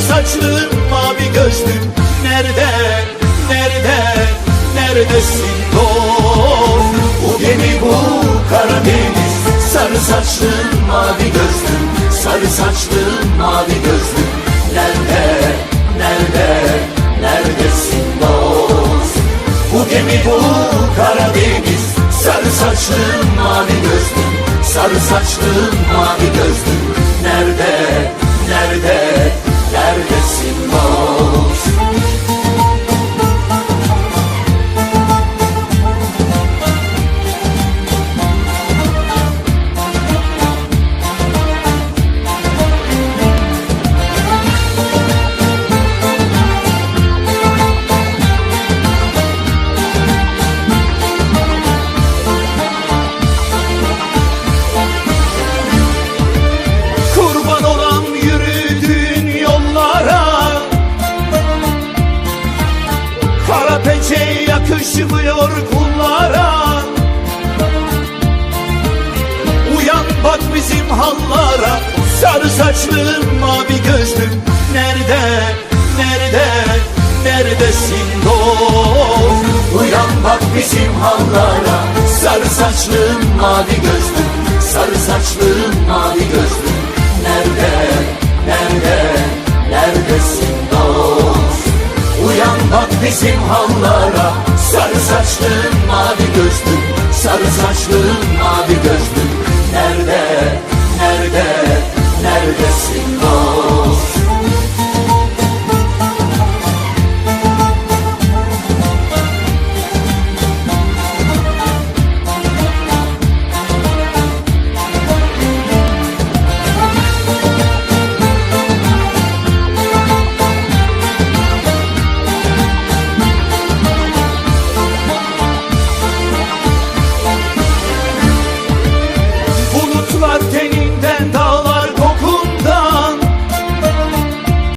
saçlım mavi gözlüm Nerede, nerede, neredesin? Dost Bu gemi bu Karadeniz. Sarı saçlım mavi gözlüm Sarı saçlım mavi gözlüm Nerede, nerede, neredesin? Dost Bu gemi bu Karadeniz. Sarı saçlım mavi gözlüm Sarı saçlım mavi Nerede, nerede, yakışmıyor kullara. Uyan bak bizim hallara. Sarı saçlım mavi gözlüm Nerede, nerede, neredesin dost Uyan bak bizim hallara. Sarı saçlım mavi gözlüm Sarı saçlım mavi gözlüm Nerede, nerede, neredesin dost Uyan bak bizim hallara Sarı saçlım mavi gözlüm. Sarı saçlım mavi gözlüm. Nerede,